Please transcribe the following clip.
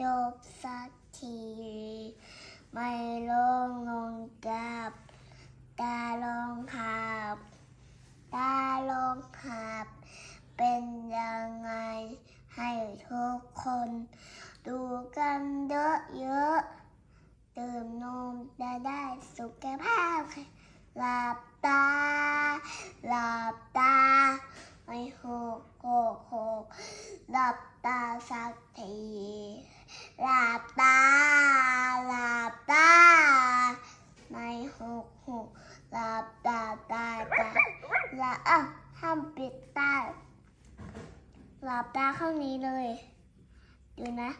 จบสักที ไม่ลงลงกับตาลงขับตาลงขับ เป็นยังไงให้ทุกคน ดูกันเยอะเยอะๆดื่มนมจะได้สุขภาพหลับตาหลับตาไม่หกหกหกหลับ ตาสักทีหลับตาหลับตาไม่หกหกหลับตาตาตาหลับเออห้ามปิดตาหลับตาข้างนี้เลย ดูนะ